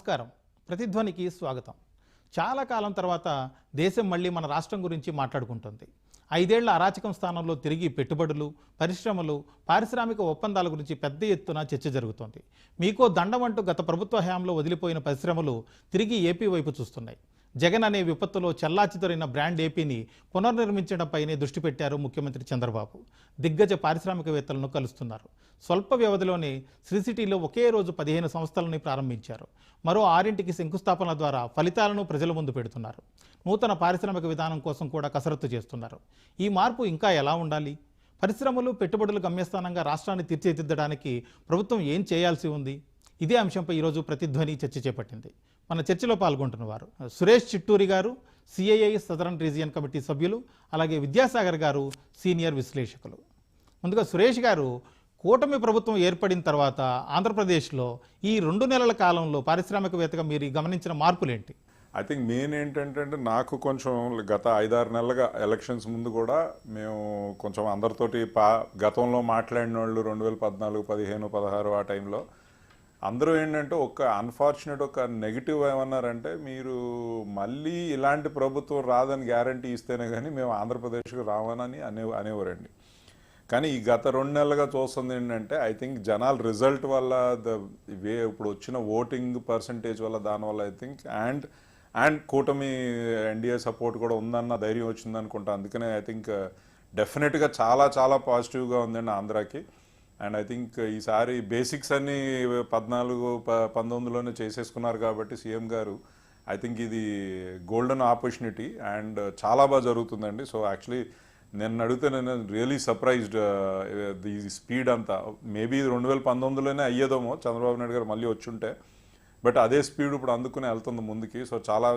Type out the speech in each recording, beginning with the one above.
నమస్కారం. ప్రతిధ్వనికి స్వాగతం. చాలా కాలం తర్వాత దేశం మళ్ళీ మన రాష్ట్రం గురించి మాట్లాడుకుంటుంది. ఐదేళ్ళ అరాచకం స్థానంలో తిరిగి పెట్టుబడులు పరిశ్రమలు పారిశ్రామిక ఒప్పందాల గురించి పెద్ద ఎత్తున చర్చ జరుగుతోంది. మీకో దండం అంటూ గత ప్రభుత్వ హయాంలో వదిలిపోయిన పరిశ్రమలు తిరిగి ఏపీ వైపు చూస్తున్నాయి. జగన్ అనే విపత్తులో చెల్లాచిదొరైన బ్రాండ్ ఏపీని పునర్నిర్మించడంపైనే దృష్టి పెట్టారు ముఖ్యమంత్రి చంద్రబాబు. దిగ్గజ పారిశ్రామికవేత్తలను కలుస్తున్నారు. స్వల్ప వ్యవధిలోనే శ్రీ సిటీలో ఒకే రోజు పదిహేను సంస్థలని ప్రారంభించారు. మరో ఆరింటికి శంకుస్థాపనల ద్వారా ఫలితాలను ప్రజల ముందు పెడుతున్నారు. నూతన పారిశ్రామిక విధానం కోసం కూడా కసరత్తు చేస్తున్నారు. ఈ మార్పు ఇంకా ఎలా ఉండాలి? పరిశ్రమలు పెట్టుబడులు గమ్యస్థానంగా రాష్ట్రాన్ని తీర్చిదిద్దడానికి ప్రభుత్వం ఏం చేయాల్సి ఉంది? ఇదే అంశంపై ఈరోజు ప్రతిధ్వని చర్చ చేపట్టింది. మన చర్చలో పాల్గొంటున్న వారు. సురేష్ చిట్టూరి గారు సిఐఐ సదరన్ రీజియన్ కమిటీ సభ్యులు అలాగే విద్యాసాగర్ గారు సీనియర్ విశ్లేషకులు. ముందుగా సురేష్ గారు కూటమి ప్రభుత్వం ఏర్పడిన తర్వాత ఆంధ్రప్రదేశ్లో ఈ రెండు నెలల కాలంలో పారిశ్రామికవేత్తగా మీరు గమనించిన మార్పులేంటి? ఐ థింక్ మెయిన్ ఏంటంటే నాకు కొంచెం గత ఐదారు నెలలుగా ఎలక్షన్స్ ముందు కూడా మేము కొంచెం అందరితోటి పా గతంలో మాట్లాడిన వాళ్ళు రెండు వేల పద్నాలుగు పదిహేను పదహారు ఆ టైంలో అందరూ ఏంటంటే ఒక అన్ఫార్చునేట్ ఒక నెగిటివ్ ఏమన్నారంటే మీరు మళ్ళీ ఇలాంటి ప్రభుత్వం రాదని గ్యారంటీ ఇస్తేనే కానీ మేము ఆంధ్రప్రదేశ్కి రావనని అనే అనేవారండి. కానీ ఈ గత రెండు నెలలుగా చూస్తుంది ఏంటంటే ఐ థింక్ జనాల రిజల్ట్ వల్ల ద వే ఇప్పుడు వచ్చిన ఓటింగ్ పర్సంటేజ్ వల్ల దానివల్ల ఐ థింక్ అండ్ అండ్ కూటమి ఎన్డీఏ సపోర్ట్ కూడా ఉందన్న ధైర్యం వచ్చింది అనుకుంటా అందుకనే ఐ థింక్ డెఫినెట్గా చాలా చాలా పాజిటివ్గా ఉందండి ఆంధ్రాకి. అండ్ ఐ థింక్ ఈసారి బేసిక్స్ అన్ని పద్నాలుగు ప పంతొమ్మిదిలోనే చేసేసుకున్నారు కాబట్టి సీఎం గారు ఐ థింక్ ఇది గోల్డెన్ ఆపర్చునిటీ అండ్ చాలా బాగా జరుగుతుందండి. సో యాక్చువల్లీ నేను అడిగితే నేను రియలీ సర్ప్రైజ్డ్ ది స్పీడ్ అంతా. మేబీ రెండు వేల పంతొమ్మిదిలోనే అయ్యేదేమో చంద్రబాబు నాయుడు గారు మళ్ళీ వచ్చుంటే. బట్ అదే స్పీడ్ ఇప్పుడు అందుకుని వెళ్తుంది ముందుకి. సో చాలా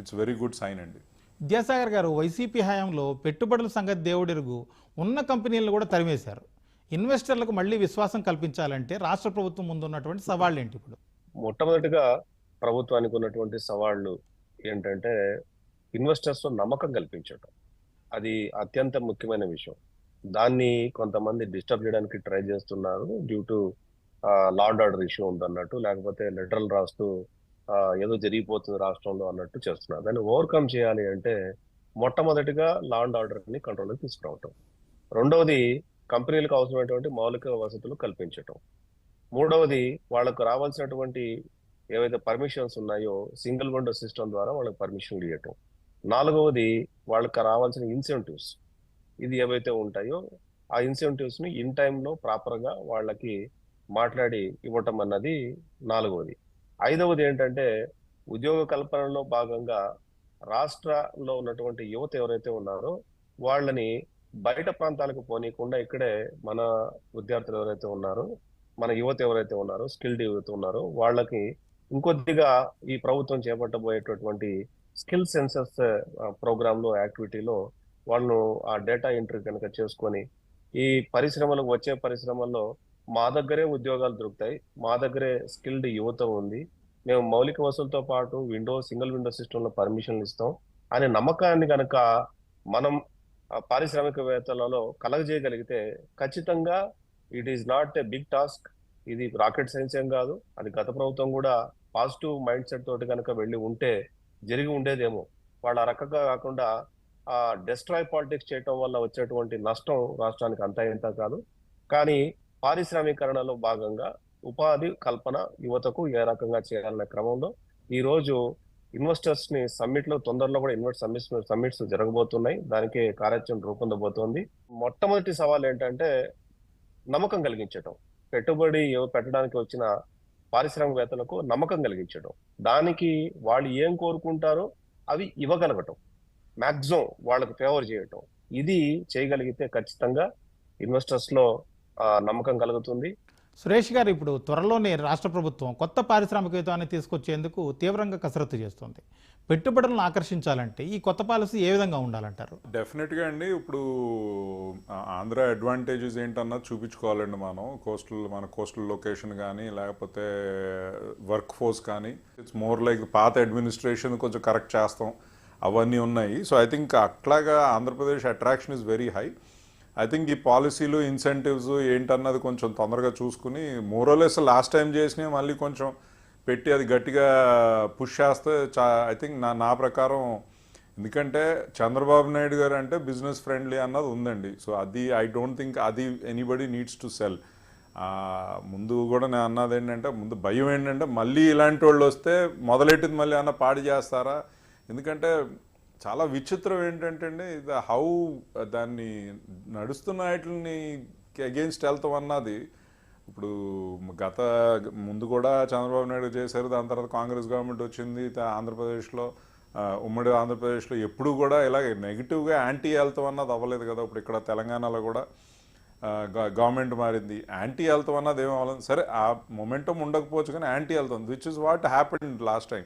ఇట్స్ వెరీ గుడ్ సైన్ అండి. విద్యాసాగర్ గారు వైసీపీ హయాంలో పెట్టుబడుల సంగతి దేవుడెరుగు ఉన్న కంపెనీలను కూడా తరిమేశారు. ఇన్వెస్టర్లకు మళ్ళీ విశ్వాసం కల్పించాలంటే రాష్ట్ర ప్రభుత్వం ముందున్నటువంటి సవాళ్ళు ఏంటి ఇప్పుడు? మొట్టమొదటిగా ప్రభుత్వానికి ఉన్నటువంటి సవాళ్ళు ఏంటంటే ఇన్వెస్టర్స్లో నమ్మకం కల్పించడం అది అత్యంత ముఖ్యమైన విషయం. దాన్ని కొంతమంది డిస్టర్బ్ చేయడానికి ట్రై చేస్తున్నారు due to land order issue ఉందన్నట్టు లేకపోతే లెటర్లు రాస్తూ ఏదో జరిగిపోతుంది రాష్ట్రంలో అన్నట్టు చేస్తున్నారు. దాన్ని ఓవర్కమ్ చేయాలి అంటే మొట్టమొదటిగా లాండ్ ఆర్డర్ని కంట్రోల్లో కంట్రోల్లోకి తీసుకురావటం. రెండవది కంపెనీలకు అవసరమైనటువంటి మౌలిక వసతులు కల్పించటం. మూడవది వాళ్ళకు రావాల్సినటువంటి ఏవైతే పర్మిషన్స్ ఉన్నాయో సింగిల్ విండో సిస్టమ్ ద్వారా వాళ్ళకి పర్మిషన్లు ఇవ్వటం నాలుగవది వాళ్ళకి రావాల్సిన ఇన్సెంటివ్స్ ఇది ఏవైతే ఉంటాయో ఆ ఇన్సెంటివ్స్ని ఇన్ టైంలో ప్రాపర్గా వాళ్ళకి మాట్లాడి ఇవ్వటం అన్నది నాలుగవది. ఐదవది ఏంటంటే ఉద్యోగ కల్పనలో భాగంగా రాష్ట్రంలో ఉన్నటువంటి యువత ఎవరైతే ఉన్నారో వాళ్ళని బయట ప్రాంతాలకు పోనీయకుండా ఇక్కడే మన విద్యార్థులు ఎవరైతే ఉన్నారో మన యువత ఎవరైతే ఉన్నారో స్కిల్డ్ యువత ఉన్నారో వాళ్ళకి ఇంకొద్దిగా ఈ ప్రభుత్వం చేపట్టబోయేటటువంటి స్కిల్ సెన్సెస్ ప్రోగ్రాంలో యాక్టివిటీలో వాళ్ళు ఆ డేటా ఎంట్రీ కనుక చేసుకొని ఈ పరిశ్రమలకు వచ్చే పరిశ్రమల్లో మా దగ్గరే ఉద్యోగాలు దొరుకుతాయి మా దగ్గరే స్కిల్డ్ యువత ఉంది మేము మౌలిక వసతులతో పాటు విండో సింగిల్ విండో సిస్టంలో పర్మిషన్లు ఇస్తాం అనే నమ్మకాన్ని కనుక మనం పారిశ్రామికవేత్తలలో కలగజేయగలిగితే ఖచ్చితంగా it is not a big task ఇది రాకెట్ సైన్స్ ఏం కాదు. అది గత ప్రభుత్వం కూడా పాజిటివ్ మైండ్ సెట్ తోటి కనుక వెళ్ళి ఉంటే జరిగి ఉండేదేమో. వాళ్ళు ఆ రకంగా కాకుండా ఆ డెస్ట్రాయ్ పాలిటిక్స్ చేయటం వల్ల వచ్చేటువంటి నష్టం రాష్ట్రానికి అంతా ఇంత కాదు. కానీ పారిశ్రామీకరణలో భాగంగా ఉపాధి కల్పన యువతకు ఏ రకంగా చేయాలనే క్రమంలో ఈరోజు ఇన్వెస్టర్స్ని సమ్మిట్లో తొందరలో కూడా ఇన్వెస్ట్ సమ్మిట్స్ సమ్మిట్స్ జరగబోతున్నాయి. దానికి కార్యాచరణ రూపొందబోతోంది. మొట్టమొదటి సవాల్ ఏంటంటే నమ్మకం కలిగించటం. పెట్టుబడి పెట్టడానికి వచ్చిన పారిశ్రామికవేత్తలకు నమ్మకం కలిగించడం దానికి వాళ్ళు ఏం కోరుకుంటారో అవి ఇవ్వగలగటం. మ్యాక్సిమం వాళ్ళకు ఫేవర్ చేయటం. ఇది చేయగలిగితే ఖచ్చితంగా ఇన్వెస్టర్స్లో నమ్మకం కలుగుతుంది. సురేష్ గారు ఇప్పుడు త్వరలోనే రాష్ట్ర ప్రభుత్వం కొత్త పారిశ్రామికవేత్తాన్ని తీసుకొచ్చేందుకు తీవ్రంగా కసరత్తు చేస్తుంది. పెట్టుబడులను ఆకర్షించాలంటే ఈ కొత్త పాలసీ ఏ విధంగా ఉండాలంటారు? డెఫినెట్గా అండి. ఇప్పుడు ఆంధ్ర అడ్వాంటేజెస్ ఏంటన్నది చూపించుకోవాలండి మనం. కోస్టల్ మన కోస్టల్ లొకేషన్ కానీ లేకపోతే వర్క్ ఫోర్స్ కానీ. ఇట్స్ మోర్ లైక్ పాత అడ్మినిస్ట్రేషన్ కొంచెం కరెక్ట్ చేస్తాం. అవన్నీ ఉన్నాయి. సో ఐ థింక్ అట్లాగా Andhra Pradesh attraction is very high I think ఈ పాలసీలు ఇన్సెంటివ్స్ ఏంటన్నది కొంచెం తొందరగా చూసుకుని మోరోలెస్ లాస్ట్ టైం చేసినవి మళ్ళీ కొంచెం పెట్టి అది గట్టిగా పుష్ చేస్తే చా ఐ థింక్ నా నా ప్రకారం ఎందుకంటే చంద్రబాబు నాయుడు గారు అంటే బిజినెస్ ఫ్రెండ్లీ అన్నది ఉందండి. సో అది ఐ డోంట్ థింక్ అది ఎనీబడి నీడ్స్ టు సెల్ ముందు కూడా నేను అన్నది ఏంటంటే ముందు భయం ఏంటంటే మళ్ళీ ఇలాంటి వాళ్ళు వస్తే మొదలెట్టింది మళ్ళీ అన్న పాడి చేస్తారా? ఎందుకంటే చాలా విచిత్రం ఏంటంటే అండి ఇది హౌ uh, దాన్ని నడుస్తున్న వాటిని అగేన్స్ట్ వెళ్తాం అన్నది. ఇప్పుడు గత ముందు కూడా చంద్రబాబు నాయుడు చేశారు దాని తర్వాత కాంగ్రెస్ గవర్నమెంట్ వచ్చింది ఆంధ్రప్రదేశ్లో ఉమ్మడి ఆంధ్రప్రదేశ్లో ఎప్పుడు కూడా ఇలాగే నెగిటివ్గా యాంటీ వెళ్తాం అన్నది అవ్వలేదు కదా ఇప్పుడు ఇక్కడ తెలంగాణలో కూడా గ- గవర్నమెంట్ మారింది. యాంటీ వెళ్తాం అన్నది ఏం అవ్వలేదు. సరే ఆ మొమెంటం ఉండకపోవచ్చు కానీ యాంటీ వెళ్తాం. Which is what happened last time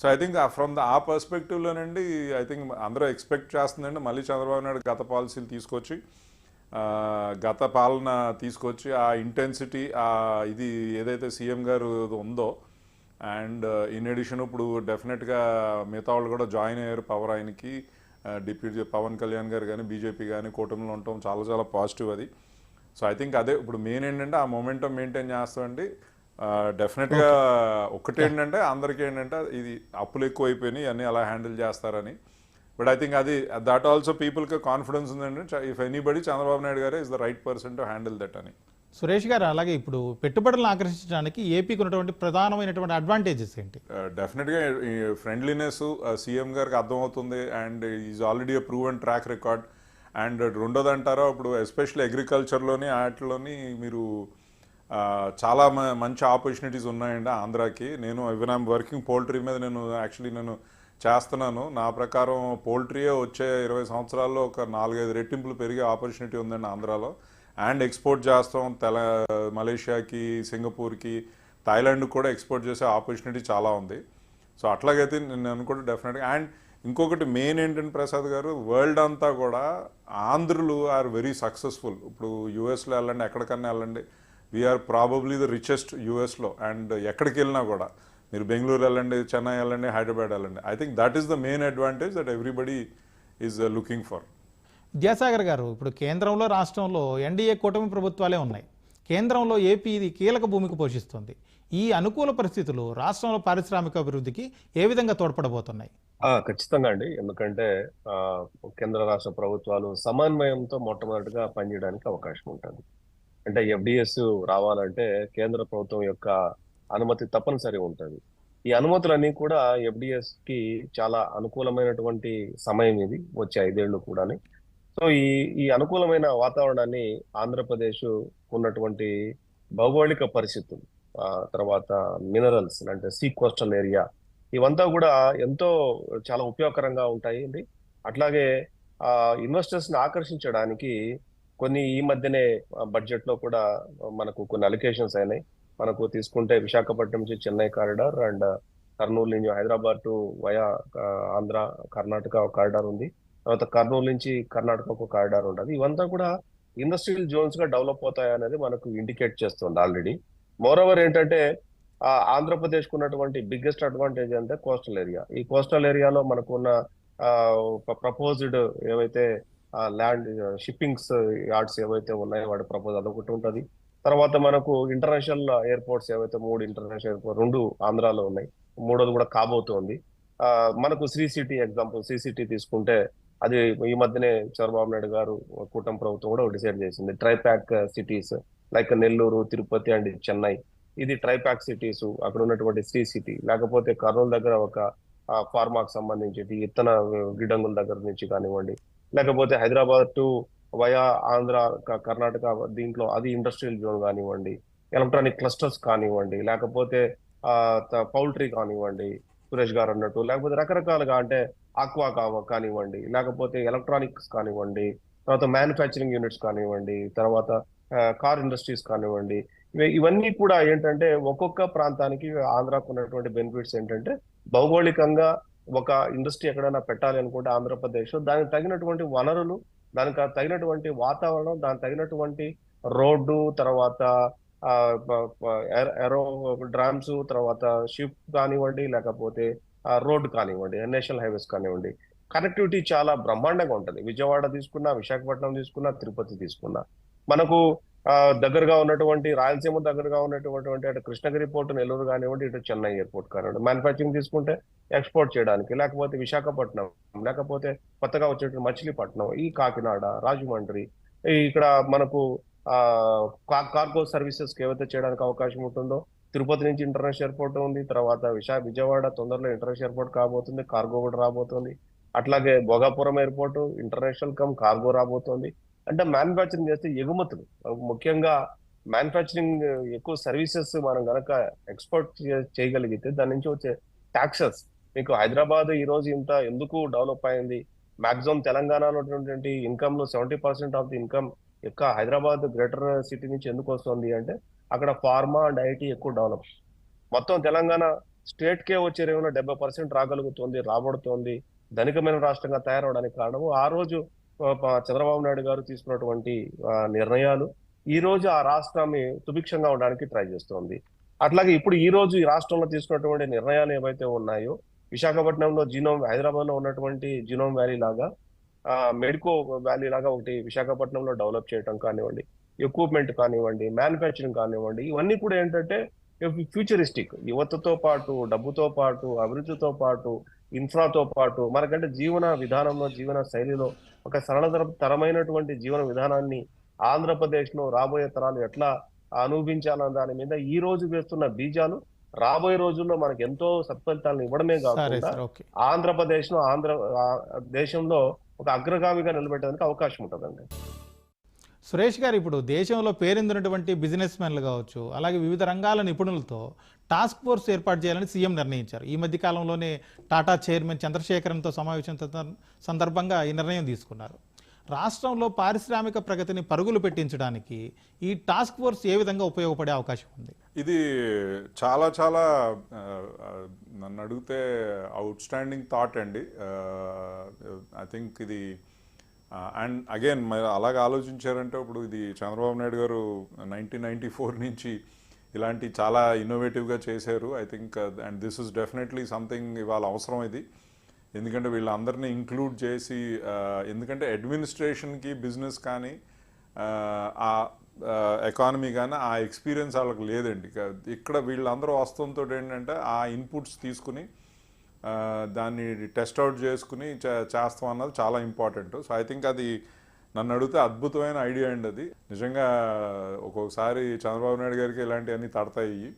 so I think from the uh పర్స్పెక్టివ్లోనండి I think అందరూ ఎక్స్పెక్ట్ చేస్తుందండి. మళ్ళీ చంద్రబాబు నాయుడు గత పాలసీలు తీసుకొచ్చి గత పాలన తీసుకొచ్చి ఆ ఇంటెన్సిటీ ఆ ఇది ఏదైతే సీఎం గారు ఉందో అండ్ uh, ఇన్ అడిషన్ ఇప్పుడు డెఫినెట్గా మిగతా వాళ్ళు కూడా జాయిన్ అయ్యారు పవర్ ఆయనకి డిప్యూటీ పవన్ కళ్యాణ్ గారు కానీ బీజేపీ కానీ కూటమిలో ఉండటం చాలా చాలా పాజిటివ్ అది. సో ఐ థింక్ అదే ఇప్పుడు మెయిన్ ఏంటంటే ఆ మొమెంటం మెయింటైన్ చేస్తామండి. డెఫినెట్గా ఒకటి ఏంటంటే అందరికీ ఏంటంటే ఇది అప్పులు ఎక్కువ అయిపోయినాయి అన్నీ అలా హ్యాండిల్ చేస్తారని. బట్ ఐ థింక్ అది దట్ ఆల్సో పీపుల్కి కాన్ఫిడెన్స్ ఉందండి. ఇఫ్ ఎనీబడి చంద్రబాబు నాయుడు గారే is the right person to handle that అని. సురేష్ గారు అలాగే ఇప్పుడు పెట్టుబడులను ఆకర్షించడానికి ఏపీకి ఉన్నటువంటి ప్రధానమైనటువంటి అడ్వాంటేజెస్ ఏంటి? డెఫినెట్గా ఫ్రెండ్లీనెస్ సీఎం గారికి అర్థమవుతుంది and is already proven track record and రెండోది అంటారా ఇప్పుడు ఎస్పెషల్లీ అగ్రికల్చర్లోని వాటిలోని మీరు చాలా మ- మంచి ఆపర్చునిటీస్ ఉన్నాయండి ఆంధ్రాకి. నేను ఈవెన్ ఐమ్ వర్కింగ్ పోల్ట్రీ మీద నేను యాక్చువల్లీ నేను చేస్తున్నాను. నా ప్రకారం పోల్ట్రీయే వచ్చే ఇరవై సంవత్సరాల్లో ఒక నాలుగైదు రెట్టింపులు పెరిగే ఆపర్చునిటీ ఉందండి ఆంధ్రాలో. అండ్ ఎక్స్పోర్ట్ చేస్తాం. తెల మలేషియాకి సింగపూర్కి థాయిలాండ్కి కూడా ఎక్స్పోర్ట్ చేసే ఆపర్చునిటీ చాలా ఉంది. సో అట్లాగైతే నేను అనుకుంటే డెఫినెట్గా అండ్ ఇంకొకటి మెయిన్ ఏంటంటే ప్రసాద్ గారు వరల్డ్ అంతా కూడా ఆంధ్రులు ఆర్ వెరీ సక్సెస్ఫుల్ ఇప్పుడు యూఎస్లో వెళ్ళండి ఎక్కడికన్నా వెళ్ళండి. వీఆర్ ప్రాబబ్లీ ద రిచెస్ట్ యూఎస్లో అండ్ ఎక్కడికి వెళ్ళినా కూడా మీరు బెంగళూరు వెళ్ళండి చెన్నై వెళ్ళండి హైదరాబాద్ వెళ్ళండి. I think that is the main advantage that everybody is looking for Vidyasagar గారు ఇప్పుడు కేంద్రంలో రాష్ట్రంలో ఎన్డీఏ కూటమి ప్రభుత్వాలే ఉన్నాయి. కేంద్రంలో ఏపీ ఇది కీలక భూమిక పోషిస్తుంది. ఈ అనుకూల పరిస్థితులు రాష్ట్రంలో పారిశ్రామిక అభివృద్ధికి ఏ విధంగా తోడ్పడబోతున్నాయి? ఆ ఖచ్చితంగా అండి. ఎందుకంటే ఆ కేంద్ర రాష్ట్ర ప్రభుత్వాలు సమన్వయంతో మొట్టమొదటిగా పనిచేయడానికి అవకాశం ఉంటుంది. అంటే ఎఫ్డిఎస్ రావాలంటే కేంద్ర ప్రభుత్వం యొక్క అనుమతి తప్పనిసరి ఉంటుంది. ఈ అనుమతులన్నీ కూడా ఎఫ్డిఎస్కి చాలా అనుకూలమైనటువంటి సమయం ఇది వచ్చే ఐదేళ్ళు కూడాని. సో ఈ ఈ అనుకూలమైన వాతావరణాన్ని ఆంధ్రప్రదేశ్ ఉన్నటువంటి భౌగోళిక పరిస్థితులు ఆ తర్వాత మినరల్స్ అంటే సీ కోస్టల్ ఏరియా ఇవంతా కూడా ఎంతో చాలా ఉపయోగకరంగా ఉంటాయి. అండి అట్లాగే ఆ ఇన్వెస్టర్స్ని ఆకర్షించడానికి కొన్ని ఈ మధ్యనే బడ్జెట్లో కూడా మనకు కొన్ని అలికేషన్స్ అయినాయి. మనకు తీసుకుంటే విశాఖపట్నం నుంచి చెన్నై కారిడార్ అండ్ కర్నూలు నుంచి హైదరాబాద్ టు వయా ఆంధ్ర కర్ణాటక ఒక కారిడార్ ఉంది. తర్వాత కర్నూలు నుంచి కర్ణాటక ఒక కారిడార్ ఉండదు ఇవంతా కూడా ఇండస్ట్రియల్ జోన్స్గా డెవలప్ అవుతాయి అనేది మనకు ఇండికేట్ చేస్తుంది ఆల్రెడీ మోరోవర్ ఏంటంటే ఆ ఆంధ్రప్రదేశ్ ఉన్నటువంటి బిగ్గెస్ట్ అడ్వాంటేజ్ అంటే కోస్టల్ ఏరియా ఈ కోస్టల్ ఏరియాలో మనకున్న ప్రపోజ్డ్ ఏవైతే ల్యాండ్ షిప్పింగ్స్ యార్డ్స్ ఏవైతే ఉన్నాయో వాడి ప్రపోజ్ అదొకటి ఉంటుంది. తర్వాత మనకు ఇంటర్నేషనల్ ఎయిర్పోర్ట్స్ ఏవైతే మూడు ఇంటర్నేషనల్ ఎయిర్పోర్ట్ రెండు ఆంధ్రాలో ఉన్నాయి. మూడోది కూడా కాబోతోంది. మనకు Sri City example Sri City తీసుకుంటే అది ఈ మధ్యనే చంద్రబాబు నాయుడు గారు కూటమి ప్రభుత్వం కూడా డిసైడ్ చేసింది. Tripack cities like Nellore Tirupati and Chennai. ఇది ట్రైప్యాక్ సిటీస్ అక్కడ ఉన్నటువంటి శ్రీ సిటీ లేకపోతే కర్నూలు దగ్గర ఒక ఫార్మాకు సంబంధించి ఇత్తన గిడంగుల దగ్గర నుంచి కానివ్వండి లేకపోతే హైదరాబాద్ టు వయా ఆంధ్ర క- కర్ణాటక దీంట్లో అది ఇండస్ట్రియల్ జోన్ కానివ్వండి ఎలక్ట్రానిక్ క్లస్టర్స్ కానివ్వండి లేకపోతే పౌల్ట్రీ కానివ్వండి సురేష్ గారు అన్నట్టు లేకపోతే రకరకాలుగా అంటే ఆక్వా కానివ్వండి లేకపోతే ఎలక్ట్రానిక్స్ కానివ్వండి తర్వాత మ్యానుఫ్యాక్చరింగ్ యూనిట్స్ కానివ్వండి తర్వాత కార్ ఇండస్ట్రీస్ కానివ్వండి ఇవి- ఇవన్నీ కూడా ఏంటంటే ఒక్కొక్క ప్రాంతానికి ఆంధ్రాకు ఉన్నటువంటి బెనిఫిట్స్ ఏంటంటే భౌగోళికంగా ఒక ఇండస్ట్రీ ఎక్కడైనా పెట్టాలి అనుకుంటే ఆంధ్రప్రదేశ్. దానికి తగినటువంటి వనరులు దానికి తగినటువంటి వాతావరణం దానికి తగినటువంటి రోడ్డు తర్వాత ఎర- ఎరో డ్రామ్స్ తర్వాత షిప్ కానివ్వండి లేకపోతే రోడ్ కానివ్వండి నేషనల్ హైవేస్ కానివ్వండి. కనెక్టివిటీ చాలా బ్రహ్మాండంగా ఉంటుంది. విజయవాడ తీసుకున్నా విశాఖపట్నం తీసుకున్నా తిరుపతి తీసుకున్నా. మనకు దగ్గరగా ఉన్నటువంటి రాయలసీమ దగ్గరగా ఉన్నటువంటి అటు కృష్ణగిరి పోర్టు నెల్లూరు కానివ్వండి ఇటు చెన్నై ఎయిర్పోర్ట్ కానివ్వండి మ్యానుఫ్యాక్చరింగ్ తీసుకుంటే ఎక్స్పోర్ట్ చేయడానికి లేకపోతే విశాఖపట్నం లేకపోతే కొత్తగా వచ్చేటువంటి మచిలీపట్నం ఈ కాకినాడ రాజమండ్రి ఇక్కడ మనకు ఆ కార్గో సర్వీసెస్ ఏవైతే చేయడానికి అవకాశం ఉంటుందో తిరుపతి నుంచి ఇంటర్నేషనల్ ఎయిర్పోర్ట్ ఉంది తర్వాత విశాఖ విజయవాడ తొందరలో ఇంటర్నేషనల్ ఎయిర్పోర్ట్ కాబోతుంది కార్గో కూడా రాబోతుంది అట్లాగే Bhogapuram airport international cum cargo రాబోతుంది అంటే మ్యానుఫ్యాక్చరింగ్ చేస్తే ఎగుమతులు. ముఖ్యంగా మ్యానుఫ్యాక్చరింగ్ ఎక్కువ సర్వీసెస్ మనం కనుక ఎక్స్పోర్ట్ చేయగలిగితే దాని నుంచి వచ్చే ట్యాక్సెస్ మీకు హైదరాబాద్ ఈ రోజు ఇంత ఎందుకు డెవలప్ అయింది? మాక్సిమం తెలంగాణలో ఉన్నటువంటి ఇన్కమ్లో seventy percent of the income యొక్క హైదరాబాద్ గ్రేటర్ సిటీ నుంచి ఎందుకు వస్తుంది అంటే అక్కడ ఫార్మా అండ్ ఐటీ ఎక్కువ డెవలప్ మొత్తం తెలంగాణ స్టేట్ కే వచ్చే రేవులో డెబ్బై పర్సెంట్ రాగలుగుతుంది రాబడుతోంది ధనికమైన రాష్ట్రంగా తయారవడానికి కారణము ఆ రోజు చంద్రబాబు నాయుడు గారు తీసుకున్నటువంటి నిర్ణయాలు ఈ రోజు ఆ రాష్ట్రాన్ని సుభిక్షంగా ఉండడానికి ట్రై చేస్తోంది. అట్లాగే ఇప్పుడు ఈ రోజు ఈ రాష్ట్రంలో తీసుకున్నటువంటి నిర్ణయాలు ఏవైతే ఉన్నాయో విశాఖపట్నంలో జీనోమ్ హైదరాబాద్లో ఉన్నటువంటి జీనోమ్ వ్యాలీ లాగా మెడికో వ్యాలీ లాగా ఒకటి విశాఖపట్నంలో డెవలప్ చేయడం కానివ్వండి ఎక్విప్మెంట్ కానివ్వండి మ్యానుఫ్యాక్చరింగ్ కానివ్వండి ఇవన్నీ కూడా ఏంటంటే ఫ్యూచరిస్టిక్. యువతతో పాటు డబ్బుతో పాటు అభివృద్ధితో పాటు ఇన్ఫ్రాతో పాటు మనకంటే జీవన విధానంలో జీవన శైలిలో ఒక సరళతర తరమైనటువంటి జీవన విధానాన్ని ఆంధ్రప్రదేశ్లో రాబోయే తరాలు ఎట్లా అనుభవించాలన్న దాని మీద ఈ రోజు వేస్తున్న బీజాలు రాబోయే రోజుల్లో మనకు ఎంతో సత్ఫలితాలను ఇవ్వడమే కాకుండా ఆంధ్రప్రదేశ్లో ఆంధ్ర దేశంలో ఒక అగ్రగామిగా నిలబెట్టడానికి అవకాశం ఉంటుందండి. సురేష్ గారు ఇప్పుడు దేశంలో పేరొందినటువంటి బిజినెస్ మెన్లు కావచ్చు అలాగే వివిధ రంగాల నిపుణులతో టాస్క్ ఫోర్స్ ఏర్పాటు చేయాలని సీఎం నిర్ణయించారు. ఈ మధ్య కాలంలోనే టాటా చైర్మన్ చంద్రశేఖరన్తో సమావేశం సందర్భంగా ఈ నిర్ణయం తీసుకున్నారు. రాష్ట్రంలో పారిశ్రామిక ప్రగతిని పరుగులు పెట్టించడానికి ఈ టాస్క్ ఫోర్స్ ఏ విధంగా ఉపయోగపడే అవకాశం ఉంది? ఇది చాలా చాలా నన్ను అడిగితే అవుట్ స్టాండింగ్ థాట్ అండి ఐ థింక్ ఇది అండ్ అగైన్ మరి అలాగే ఆలోచించారంటే ఇప్పుడు ఇది చంద్రబాబు నాయుడు గారు నైన్టీన్ నైన్టీ ఫోర్ నుంచి ఇలాంటి చాలా ఇన్నోవేటివ్గా చేశారు. I think and this is definitely something ఇవాళ అవసరం ఇది. ఎందుకంటే వీళ్ళందరినీ ఇంక్లూడ్ చేసి ఎందుకంటే అడ్మినిస్ట్రేషన్కి బిజినెస్ కానీ ఆ, ఎకానమీ కానీ ఆ ఎక్స్పీరియన్స్ వాళ్ళకి లేదండి. ఇక్కడ వీళ్ళందరూ వస్తుంతో ఏంటంటే ఆ ఇన్పుట్స్ తీసుకుని దాన్ని టెస్ట్ అవుట్ చేసుకుని చేస్తాం అన్నది చాలా ఇంపార్టెంట్ సో ఐ థింక్ అది నన్ను అడిగితే అద్భుతమైన ఐడియా అండి అది. నిజంగా ఒక్కొక్కసారి చంద్రబాబు నాయుడు గారికి ఇలాంటివన్నీ తడతాయి.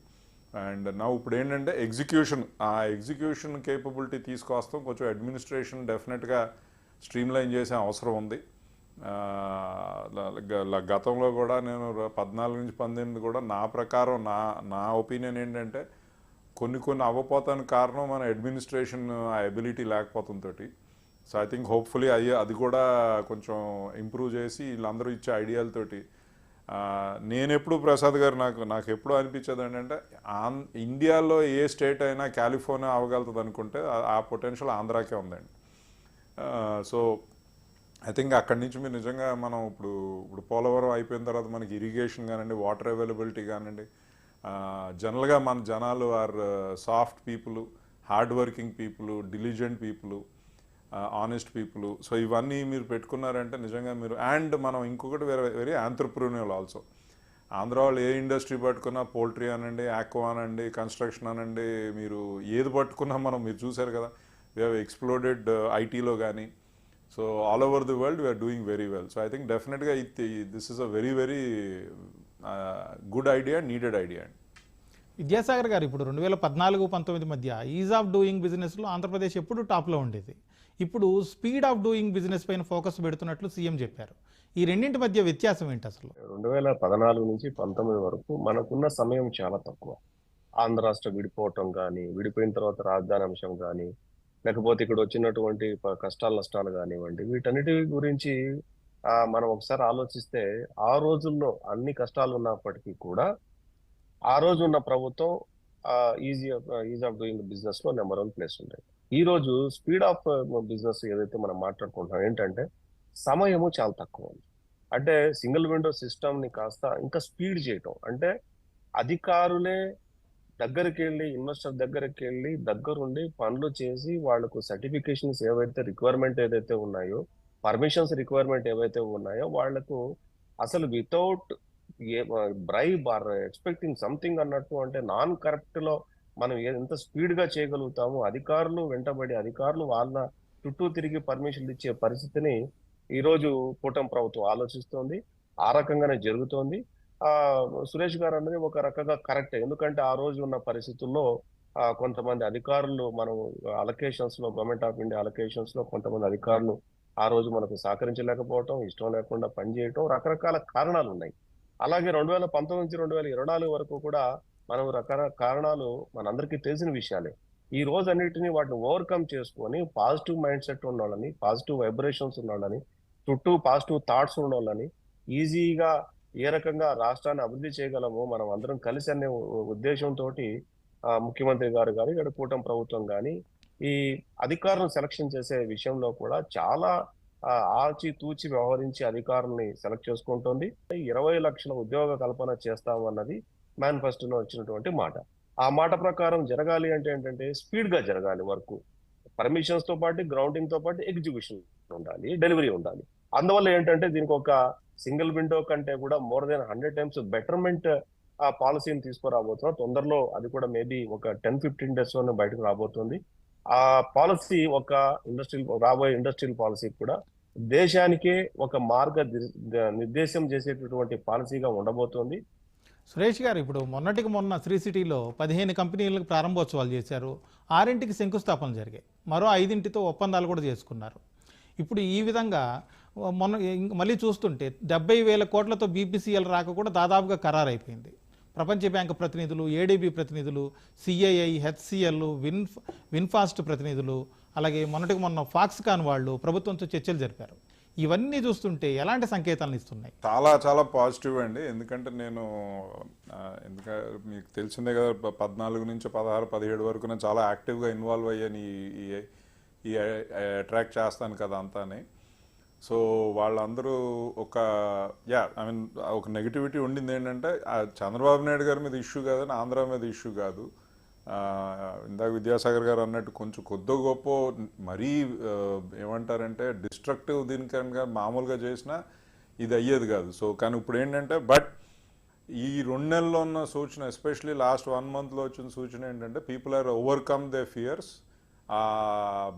అండ్ నా ఇప్పుడు ఏంటంటే ఎగ్జిక్యూషన్ ఆ ఎగ్జిక్యూషన్ కేపబిలిటీ తీసుకొస్తాం. కొంచెం అడ్మినిస్ట్రేషన్ డెఫినెట్గా స్ట్రీమ్లైన్ చేసే అవసరం ఉంది. గతంలో కూడా నేను పద్నాలుగు నుంచి పంతొమ్మిది కూడా నా ప్రకారం నా నా ఒపీనియన్ ఏంటంటే కొన్ని కొన్ని అవ్వపోతానికి కారణం మన అడ్మినిస్ట్రేషన్ ఆ ఎబిలిటీ లేకపోవడంతో సో ఐ థింక్ హోప్ఫుల్లీ అయ్యే అది కూడా కొంచెం ఇంప్రూవ్ చేసి వీళ్ళందరూ ఇచ్చే ఐడియాలతోటి నేను ఎప్పుడు ప్రసాద్ గారు నాకు నాకు ఎప్పుడు అనిపించేది ఏంటంటే ఆన్ ఇండియాలో ఏ స్టేట్ అయినా కాలిఫోర్నియా అవ్వగలుగుతుంది అనుకుంటే ఆ- ఆ పొటెన్షియల్ ఆంధ్రాకే ఉందండి. సో ఐ థింక్ అక్కడి నుంచి మీరు నిజంగా మనం ఇప్పుడు ఇప్పుడు పోలవరం అయిపోయిన తర్వాత మనకి ఇరిగేషన్ కానివ్వండి వాటర్ అవైలబిలిటీ కానివ్వండి జనరల్గా మన జనాలు are soft people hard working people diligent people honest people so ఇవన్నీ మీరు పెట్టుకున్నారంటే నిజంగా మీరు అండ్ మనం ఇంకొకటి వేరే వెరీ ఆంటర్ప్రూనియల్ ఆల్సో ఆంధ్ర వాళ్ళు ఏ ఇండస్ట్రీ పట్టుకున్నా పోల్ట్రీ అనండి ఆక్వా అనండి కన్స్ట్రక్షన్ అనండి మీరు ఏది పట్టుకున్నా మనం మీరు చూశారు కదా వీ హ్యావ్ ఎక్స్ప్లోడెడ్ ఐటీలో కానీ so all over the world we're doing very well so I think డెఫినెట్గా ఇది this is a very very good idea needed idea అండి విద్యాసాగర్ గారు ఇప్పుడు రెండు వేల పద్నాలుగు పంతొమ్మిది మధ్య ఈజ్ ఆఫ్ డూయింగ్ బిజినెస్లో ఆంధ్రప్రదేశ్ ఎప్పుడు టాప్లో ఉండేది. ఇప్పుడు స్పీడ్ ఆఫ్ డూయింగ్ బిజినెస్ పైన ఫోకస్ పెడుతున్నట్లు సీఎం చెప్పారు. ఈ రెండింటి మధ్య వ్యత్యాసం ఏంటి అసలు? రెండు వేల పద్నాలుగు నుంచి పంతొమ్మిది వరకు మనకున్న సమయం చాలా తక్కువ. ఆంధ్ర రాష్ట్ర విడిపోవటం కానీ విడిపోయిన తర్వాత రాజధాని అంశం కానీ లేకపోతే ఇక్కడ వచ్చినటువంటి ప- కష్టాలు నష్టాలు కానివ్వండి వీటన్నిటి గురించి మనం ఒకసారి ఆలోచిస్తే ఆ రోజుల్లో అన్ని కష్టాలు ఉన్నప్పటికీ కూడా ఆ రోజు ఉన్న ప్రభుత్వం ఈజీ ఈజ్ ఆఫ్ డూయింగ్ బిజినెస్లో నెంబర్ వన్ ప్లేస్ ఉండేది. ఈ రోజు స్పీడ్ ఆఫ్ బిజినెస్ ఏదైతే మనం మాట్లాడుకుంటున్నాం ఏంటంటే సమయము చాలా తక్కువ ఉంది. అంటే సింగిల్ విండో సిస్టమ్ని కాస్త ఇంకా స్పీడ్ చేయటం. అంటే అధికారులే దగ్గరికి వెళ్ళి ఇన్వెస్టర్ దగ్గరికి వెళ్ళి దగ్గరుండి పనులు చేసి వాళ్ళకు సర్టిఫికేషన్స్ ఏవైతే రిక్వైర్మెంట్ ఏదైతే ఉన్నాయో పర్మిషన్స్ రిక్వైర్మెంట్ ఏవైతే ఉన్నాయో వాళ్ళకు అసలు without a bribe or expecting something అన్నట్టు అంటే నాన్ కరప్ట్లో మనం ఎంత స్పీడ్గా చేయగలుగుతాము? అధికారులు వెంటబడి అధికారులు వాళ్ళ చుట్టూ తిరిగి పర్మిషన్లు ఇచ్చే పరిస్థితిని ఈరోజు కూటమి ప్రభుత్వం ఆలోచిస్తోంది. ఆ రకంగానే జరుగుతోంది. ఆ సురేష్ గారు అన్నది ఒక రకంగా కరెక్ట్ ఎందుకంటే ఆ రోజు ఉన్న పరిస్థితుల్లో కొంతమంది అధికారులు మనం అలొకేషన్స్లో గవర్నమెంట్ ఆఫ్ ఇండియా అలొకేషన్స్లో కొంతమంది అధికారులు ఆ రోజు మనకు సహకరించలేకపోవటం ఇష్టం లేకుండా పనిచేయటం రకరకాల కారణాలు ఉన్నాయి అలాగే రెండు వేల పంతొమ్మిది నుంచి రెండు వేల ఇరవై నాలుగు వరకు కూడా మనం రకరకాల కారణాలు మనందరికీ తెలిసిన విషయాలే. ఈ రోజు అన్నిటిని వాటిని ఓవర్కమ్ చేసుకొని పాజిటివ్ మైండ్ సెట్ ఉన్న వాళ్ళని పాజిటివ్ వైబ్రేషన్స్ ఉన్న వాళ్ళని చుట్టూ పాజిటివ్ థాట్స్ ఉన్న వాళ్ళని ఈజీగా ఏ రకంగా రాష్ట్రాన్ని అభివృద్ధి చేయగలమో మనం అందరం కలిసి అనే ఉద్దేశంతో ముఖ్యమంత్రి గారు కానీ ఇక్కడ కూటమి ప్రభుత్వం కానీ ఈ అధికారులను సెలక్షన్ చేసే విషయంలో కూడా చాలా ఆ, ఆచి తూచి వ్యవహరించి అధికారుల్ని సెలెక్ట్ చేసుకుంటోంది. ఇరవై లక్షల ఉద్యోగ కల్పన చేస్తామన్నది మేనిఫెస్టోలో వచ్చినటువంటి మాట. ఆ మాట ప్రకారం జరగాలి అంటే ఏంటంటే స్పీడ్గా జరగాలి వర్క్. పర్మిషన్స్తో పాటు గ్రౌండింగ్తో పాటు ఎగ్జిక్యూషన్ ఉండాలి డెలివరీ ఉండాలి. అందువల్ల ఏంటంటే దీనికి ఒక సింగిల్ విండో కంటే కూడా more than hundred times betterment ఆ పాలసీని తీసుకురాబోతున్నాం. తొందరలో అది కూడా మేబీ ఒక టెన్ ఫిఫ్టీన్ డేస్లోనే బయటకు రాబోతుంది. ఆ పాలసీ ఒక ఇండస్ట్రియల్ రాబోయే ఇండస్ట్రియల్ పాలసీ కూడా దేశానికే ఒక మార్గ నిర్దేశం చేసేటటువంటి పాలసీగా ఉండబోతోంది. సురేష్ గారు ఇప్పుడు మొన్నటికి మొన్న శ్రీ సిటీలో పదిహేను కంపెనీలకు ప్రారంభోత్సవాలు చేశారు. ఆరింటికి శంకుస్థాపన జరిగాయి. మరో ఐదింటితో ఒప్పందాలు కూడా చేసుకున్నారు. ఇప్పుడు ఈ విధంగా మొన్న ఇంక మళ్ళీ చూస్తుంటే డెబ్బై వేల కోట్లతో బీపీసీఎల్ రాక కూడా దాదాపుగా ఖరారైపోయింది. ప్రపంచ బ్యాంకు ప్రతినిధులు ఏడీబీ ప్రతినిధులు సిఐఐ హెచ్సిఎల్ విన్ విన్ఫాస్ట్ ప్రతినిధులు అలాగే మొన్నటికి మొన్న ఫాక్స్కాన్ వాళ్ళు ప్రభుత్వంతో చర్చలు జరిపారు. ఇవన్నీ చూస్తుంటే ఎలాంటి సంకేతాలను ఇస్తున్నాయి? చాలా చాలా పాజిటివ్ అండి. ఎందుకంటే నేను ఎందుకంటే మీకు తెలిసిందే కదా పద్నాలుగు నుంచి పదహారు పదిహేడు వరకు నేను చాలా యాక్టివ్గా ఇన్వాల్వ్ అయ్యాను ఈ ఈ- అట్రాక్ట్ చేస్తాను కదా అంతానే. సో వాళ్ళందరూ ఒక యా ఐ మీన్ ఒక నెగిటివిటీ ఉండింది ఏంటంటే ఆ చంద్రబాబు నాయుడు గారి మీద ఇష్యూ కాదని ఆంధ్ర మీద ఇష్యూ కాదు. ఇందాక విద్యాసాగర్ గారు అన్నట్టు కొంచెం కొద్దో గొప్ప మరీ ఏమంటారంటే డిస్ట్రక్టివ్ దీనికి మామూలుగా చేసినా ఇది అయ్యేది కాదు. సో కానీ ఇప్పుడు ఏంటంటే బట్ ఈ రెండు నెలల్లో ఉన్న సూచన ఎస్పెషలీ లాస్ట్ వన్ మంత్లో వచ్చిన సూచన ఏంటంటే people are overcome their fears. ఆ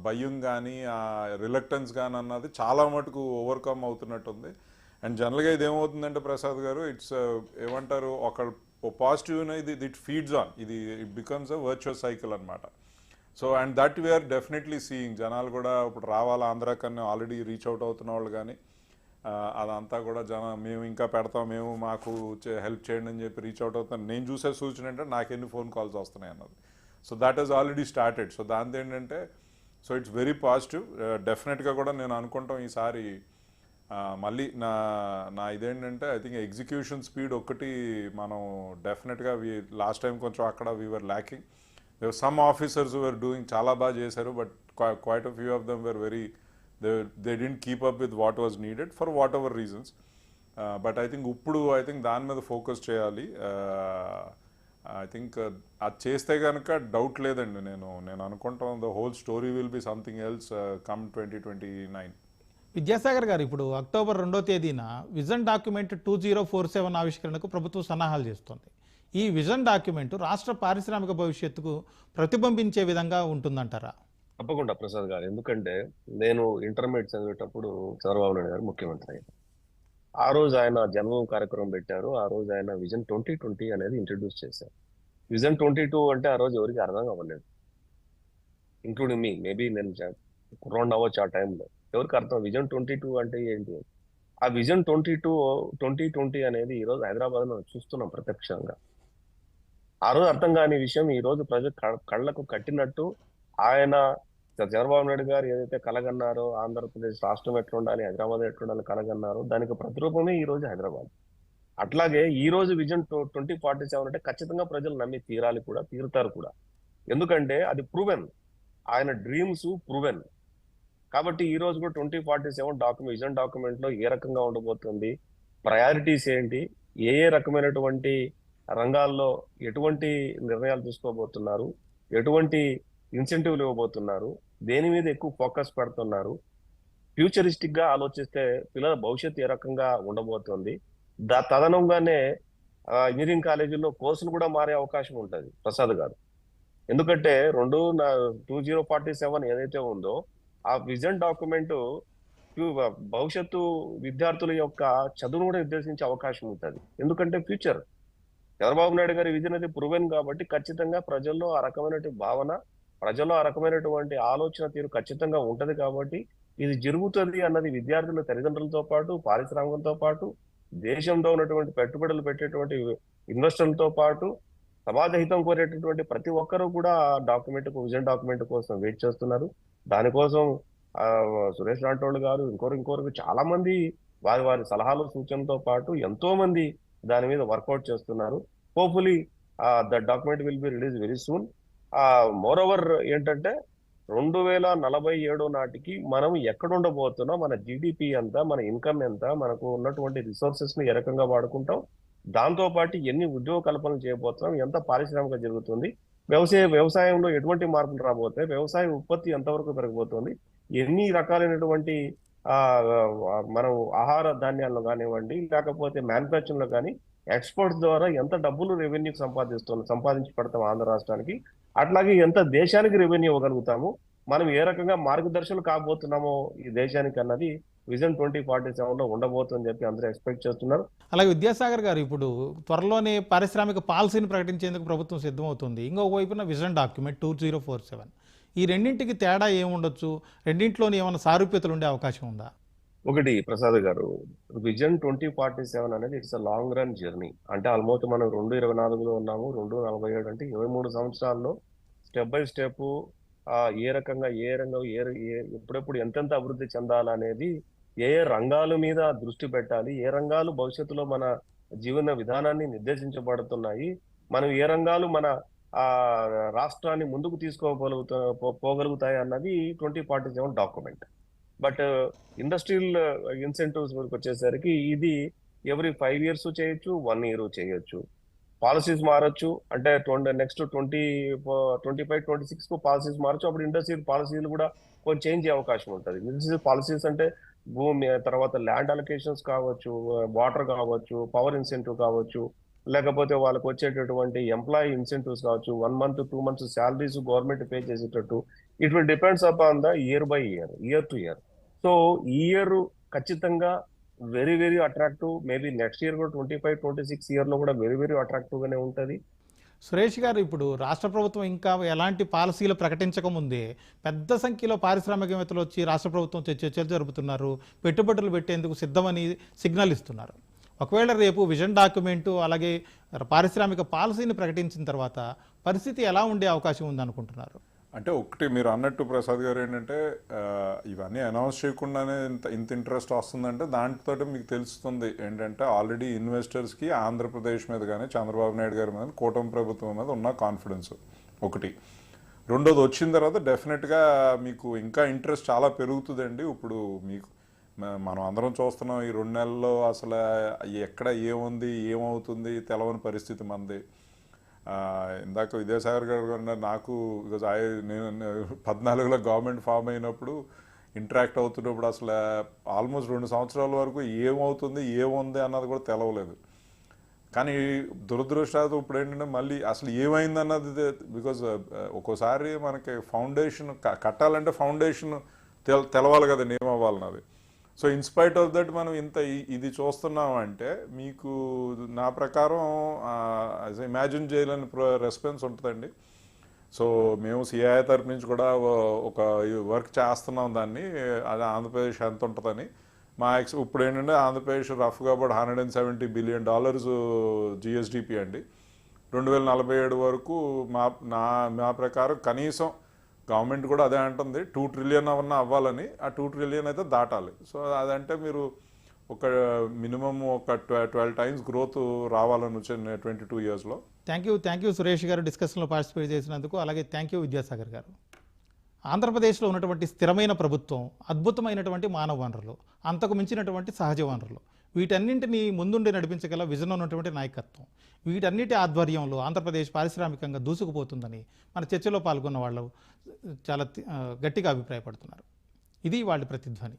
భయం కానీ ఆ రిలక్టెన్స్ కానీ అన్నది చాలా మటుకు ఓవర్కమ్ అవుతున్నట్టుంది. అండ్ జనరల్గా ఇది ఏమవుతుందంటే ప్రసాద్ గారు ఇట్స్ uh, ఏమంటారు ఒక పాజిటివ్ ఇది ఇట్ ఫీడ్స్ ఆన్ ఇది it becomes a virtual cycle అనమాట so and that we're definitely seeing జనాలు కూడా ఇప్పుడు రావాలి ఆంధ్ర కన్నా ఆల్రెడీ రీచ్ అవుట్ అవుతున్న వాళ్ళు కానీ అదంతా కూడా జన మేము ఇంకా పెడతాం మేము మాకు హెల్ప్ చేయండి అని చెప్పి రీచ్ అవుట్ అవుతాను నేను చూసే సూచన ఏంటంటే నాకు ఎన్ని ఫోన్ కాల్స్ వస్తున్నాయి అన్నది. So that is already started so దాంతో ఏంటంటే సో ఇట్స్ వెరీ పాజిటివ్ డెఫినెట్గా కూడా నేను అనుకుంటాం ఈసారి uh, మళ్ళీ నా నా ఇదేంటంటే ఐ థింక్ ఎగ్జిక్యూషన్ స్పీడ్ ఒక్కటి మనం డెఫినెట్గా వి లాస్ట్ టైం కొంచెం అక్కడ we're lacking some officers were doing చాలా బాగా చేశారు but quite of few of them were very they they didn't keep up with what was needed for whatever reasons but I think ఇప్పుడు I think దాని మీద focus చేయాలి. Uh, I think అది చేస్తే కనుక డౌట్ లేదండి నేను. నేను అనుకుంటాం the whole story will be something else come twenty twenty nine Vidyasagar గారు ఇప్పుడు అక్టోబర్ రెండో తేదీన vision document two zero four seven ఆవిష్కరణకు ప్రభుత్వం సన్నాహాలు చేస్తోంది. ఈ విజన్ డాక్యుమెంట్ రాష్ట్ర పారిశ్రామిక భవిష్యత్తుకు ప్రతిబింబించే విధంగా ఉంటుందంటారా? తప్పకుండా ప్రసాద్ గారు. ఎందుకంటే నేను ఇంటర్మీడియట్ చదివేటప్పుడు చంద్రబాబు నాయుడు గారు ముఖ్యమంత్రి అయ్యారు. ఆ రోజు ఆయన జన్మం కార్యక్రమం పెట్టారు. ఆ రోజు ఆయన విజన్ ట్వంటీ ట్వంటీ అనేది ఇంట్రడ్యూస్ చేశారు. విజన్ ట్వంటీ టూ అంటే ఆ రోజు ఎవరికి అర్థం అవ్వలేదు ఇంక్లూడింగ్ మీ మేబీ నేను రౌండ్ అవ్వచ్చు ఆ టైంలో. ఎవరికి అర్థం? విజన్ ట్వంటీ టూ అంటే ఏంటి? ఆ vision twenty two twenty twenty అనేది ఈ రోజు హైదరాబాద్ చూస్తున్నాం ప్రత్యక్షంగా. ఆ రోజు అర్థం కాని విషయం ఈ రోజు ప్రజలు క- కళ్ళకు కట్టినట్టు ఆయన చంద్రబాబు నాయుడు గారు ఏదైతే కలగన్నారో ఆంధ్రప్రదేశ్ రాష్ట్రం ఎట్లా ఉండాలి హైదరాబాద్ ఎట్లా ఉండాలి కలగన్నారో దానికి ప్రతిరూపమే ఈ రోజు హైదరాబాద్. అట్లాగే ఈ రోజు విజన్ ట్వంటీ ఫార్టీ సెవెన్ అంటే ఖచ్చితంగా ప్రజలు నమ్మి తీరాలి కూడా తీరుతారు కూడా. ఎందుకంటే అది ప్రూవెన్ ఆయన డ్రీమ్స్ ప్రూవెన్ కాబట్టి ఈ రోజు కూడా twenty forty seven document vision డాక్యుమెంట్లో ఏ రకంగా ఉండబోతుంది ప్రయారిటీస్ ఏంటి ఏ ఏ రకమైనటువంటి రంగాల్లో ఎటువంటి నిర్ణయాలు తీసుకోబోతున్నారు ఎటువంటి ఇన్సెంటివ్లు ఇవ్వబోతున్నారు. దేని మీద ఎక్కువ ఫోకస్ పెడుతున్నారు? ఫ్యూచరిస్టిక్గా ఆలోచిస్తే పిల్లల భవిష్యత్తు ఏ రకంగా ఉండబోతుంది? దా తదనంగానే ఇంజనీరింగ్ కాలేజీల్లో కోర్సులు కూడా మారే అవకాశం ఉంటుంది. ప్రసాద్ గారు. ఎందుకంటే రెండు టూ జీరో ఫార్టీ సెవెన్ ఏదైతే ఉందో ఆ విజన్ డాక్యుమెంట్ భవిష్యత్తు విద్యార్థుల యొక్క చదువును కూడా నిర్దేశించే అవకాశం ఉంటుంది. ఎందుకంటే ఫ్యూచర్. చంద్రబాబు నాయుడు గారి విజన్ అది ప్రూవెన్ కాబట్టి ఖచ్చితంగా ప్రజల్లో ఆ రకమైనటువంటి భావన ప్రజల్లో ఆ రకమైనటువంటి ఆలోచన తీరు ఖచ్చితంగా ఉంటది కాబట్టి ఇది జరుగుతుంది అన్నది విద్యార్థుల తల్లిదండ్రులతో పాటు పారిశ్రామికంతో పాటు దేశంలో ఉన్నటువంటి పెట్టుబడులు పెట్టేటువంటి ఇన్వెస్టర్లతో పాటు సమాజహితం కోరేటటువంటి ప్రతి ఒక్కరూ కూడా డాక్యుమెంట్ విజన్ డాక్యుమెంట్ కోసం వెయిట్ చేస్తున్నారు. దానికోసం సురేష్ రాఠోడ్ గారు ఇంకోరు ఇంకోరు చాలా మంది వారి వారి సలహాలు సూచనలతో పాటు ఎంతో మంది దాని మీద వర్కౌట్ చేస్తున్నారు. Hopefully the document will be release very soon. Moreover ఏంటంటే రెండు వేల నలభై ఏడు నాటికి మనం ఎక్కడ ఉండబోతున్నాం మన జీడిపి ఎంత మన ఇన్కమ్ ఎంత మనకు ఉన్నటువంటి రిసోర్సెస్ని ఏ రకంగా వాడుకుంటాం దాంతో పాటు ఎన్ని ఉద్యోగ కల్పనలు చేయబోతున్నాం ఎంత పారిశ్రామిక జరుగుతుంది వ్యవసాయ వ్యవసాయంలో ఎటువంటి మార్పులు రాబోతాయి వ్యవసాయ ఉత్పత్తి ఎంతవరకు పెరగబోతుంది ఎన్ని రకాలైనటువంటి ఆ మనం ఆహార ధాన్యాల్లో కానివ్వండి లేకపోతే మ్యానుఫ్యాక్చరింగ్లో కానీ ఎక్స్పోర్ట్స్ ద్వారా ఎంత డబ్బులు రెవెన్యూ సంపాదిస్తున్నాం సంపాదించి పెడతాం ఆంధ్ర రాష్ట్రానికి అట్లాగే ఎంత దేశానికి రెవెన్యూ ఇవ్వగలుగుతాము? మనం ఏ రకంగా మార్గదర్శకులు కాబోతున్నామో ఈ దేశానికి అన్నది విజన్ ట్వంటీ ఫార్టీ సెవెన్లో ఉండబోతుందని చెప్పి అందరూ ఎక్స్పెక్ట్ చేస్తున్నారు. అలాగే విద్యాసాగర్ గారు ఇప్పుడు త్వరలోనే పారిశ్రామిక పాలసీని ప్రకటించేందుకు ప్రభుత్వం సిద్ధమవుతుంది. ఇంకొక వైపున vision document two zero four seven. ఈ రెండింటికి తేడా ఏముండొచ్చు? రెండింటిలోని ఏమైనా సారూప్యతలు ఉండే అవకాశం ఉందా? ఒకటి ప్రసాద్ గారు విజన్ ట్వంటీ ఫార్టీ సెవెన్ అనేది it's a long run journey. అంటే ఆల్మోస్ట్ మనం రెండు ఇరవై నాలుగులో ఉన్నాము రెండు నలభై ఏడు అంటే ఇరవై మూడు సంవత్సరాల్లో స్టెప్ బై స్టెప్ ఏ రకంగా ఏ రంగం ఏ ఏ- ఎప్పుడెప్పుడు ఎంతెంత అభివృద్ధి చెందాలనేది ఏ ఏ రంగాల మీద దృష్టి పెట్టాలి ఏ రంగాలు భవిష్యత్తులో మన జీవన విధానాన్ని నిర్దేశించబడుతున్నాయి మనం ఏ రంగాలు మన ఆ రాష్ట్రాన్ని ముందుకు తీసుకోగలుగుతా పోగలుగుతాయి అన్నది twenty forty seven document. But industrial incentives వరకు వచ్చేసరికి ఇది ఎవ్రీ ఫైవ్ ఇయర్స్ చేయొచ్చు వన్ ఇయర్ చేయొచ్చు. పాలసీస్ మారచ్చు. అంటే twenty next twenty twenty five twenty సిక్స్కు policies మారచ్చు. అప్పుడు ఇండస్ట్రియల్ పాలసీలు కూడా కొంచెం చేంజ్ అయ్యే అవకాశం ఉంటుంది. ఇండస్ట్రియల్ పాలసీస్ అంటే భూమి తర్వాత ల్యాండ్ అలొకేషన్స్ కావచ్చు వాటర్ కావచ్చు పవర్ ఇన్సెంటివ్ కావచ్చు లేకపోతే వాళ్ళకి వచ్చేటటువంటి ఎంప్లాయీ ఇన్సెంటివ్స్ కావచ్చు one month two months salaries government pay చేసేటట్టు. It will depends upon the year by year year to year. So ఈ ఇయర్ ఖచ్చితంగా very very attractive maybe next year కూడా ట్వంటీ ఫైవ్ ట్వంటీ సిక్స్ ఇయర్లో కూడా very very అట్రాక్టివ్గానే ఉంటుంది. సురేష్ గారు ఇప్పుడు రాష్ట్ర ప్రభుత్వం ఇంకా ఎలాంటి పాలసీలు ప్రకటించకముందే పెద్ద సంఖ్యలో పారిశ్రామికవేత్తలు వచ్చి రాష్ట్ర ప్రభుత్వం చర్చలు జరుపుతున్నారు. పెట్టుబడులు పెట్టేందుకు సిద్ధమని సిగ్నల్ ఇస్తున్నారు. ఒకవేళ రేపు విజన్ డాక్యుమెంటు అలాగే పారిశ్రామిక పాలసీని ప్రకటించిన తర్వాత పరిస్థితి ఎలా ఉండే అవకాశం ఉందనుకుంటున్నారు? అంటే ఒకటి మీరు అన్నట్టు ప్రసాద్ గారు ఏంటంటే ఇవన్నీ అనౌన్స్ చేయకుండానే ఇంత ఇంత ఇంట్రెస్ట్ వస్తుందంటే దాంతో మీకు తెలుస్తుంది ఏంటంటే ఆల్రెడీ ఇన్వెస్టర్స్కి ఆంధ్రప్రదేశ్ మీద కానీ చంద్రబాబు నాయుడు గారి మీద కూటమి ప్రభుత్వం మీద ఉన్న కాన్ఫిడెన్స్ ఒకటి. రెండోది వచ్చిన తర్వాత డెఫినెట్గా మీకు ఇంకా ఇంట్రెస్ట్ చాలా పెరుగుతుందండి. ఇప్పుడు మీకు మనం అందరం చూస్తున్నాం ఈ రెండు నెలల్లో అసలు ఎక్కడ ఏముంది ఏమవుతుంది తెలవని పరిస్థితి మనది. ఇందాక విద్యాసాగర్ గారు అన్నారు, నాకు బికాజ్ ఐ నేను పద్నాలుగులో గవర్నమెంట్ ఫామ్ అయినప్పుడు ఇంటరాక్ట్ అవుతున్నప్పుడు అసలు ఆల్మోస్ట్ రెండు సంవత్సరాల వరకు ఏమవుతుంది ఏముంది అన్నది కూడా తెలవలేదు. కానీ దురదృష్టాలు ఇప్పుడు ఏంటంటే మళ్ళీ అసలు ఏమైంది అన్నది బికాజ్ uh, ఒక్కోసారి మనకి ఫౌండేషన్ కట్టాలంటే ఫౌండేషన్ తెల తెలవాలి కదా ఏమవ్వాలన్నది so in spite of that మనం ఇంత ఇది చూస్తున్నాం అంటే మీకు నా ప్రకారం ఇమాజిన్ చేయలేని రెస్పాన్స్ ఉంటుందండి. సో మేము సిఐ తరపు నుంచి కూడా ఒక వర్క్ చేస్తున్నాం దాన్ని. అది ఆంధ్రప్రదేశ్ ఎంత ఉంటుందని. మా ఎక్స్ ఇప్పుడు ఏంటంటే ఆంధ్రప్రదేశ్ రఫ్గా but hundred and seventy billion dollars GSDP అండి. రెండు వేల నలభై ఏడు వరకు మా నా మా ప్రకారం కనీసం గవర్నమెంట్ కూడా అదే అంటుంది టూ ట్రిలియన్ అవన్నా అవ్వాలని ఆ టూ ట్రిలియన్ అయితే దాటాలి. సో అదంటే మీరు ఒక మినిమం ఒక ట్వెల్వ్ టైమ్స్ గ్రోత్ రావాలని వచ్చిన ట్వంటీ టూ ఇయర్స్లో thank you thank you Suresh గారు డిస్కషన్లో పార్టిసిపేట్ చేసినందుకు అలాగే థ్యాంక్ యూ విద్యాసాగర్ గారు. ఆంధ్రప్రదేశ్లో ఉన్నటువంటి స్థిరమైన ప్రభుత్వం అద్భుతమైనటువంటి మానవ వనరులు అంతకు మించినటువంటి సహజ వనరులు. వీటన్నింటినీ ముందుండి నడిపించగల విజన్ ఉన్నటువంటి నాయకత్వం. వీటన్నిటి ఆధ్వర్యంలో ఆంధ్రప్రదేశ్ పారిశ్రామికంగా దూసుకుపోతుందని మన చర్చలో పాల్గొన్న వాళ్ళు చాలా గట్టిగా అభిప్రాయపడుతున్నారు. ఇది వాళ్ళ ప్రతిధ్వని.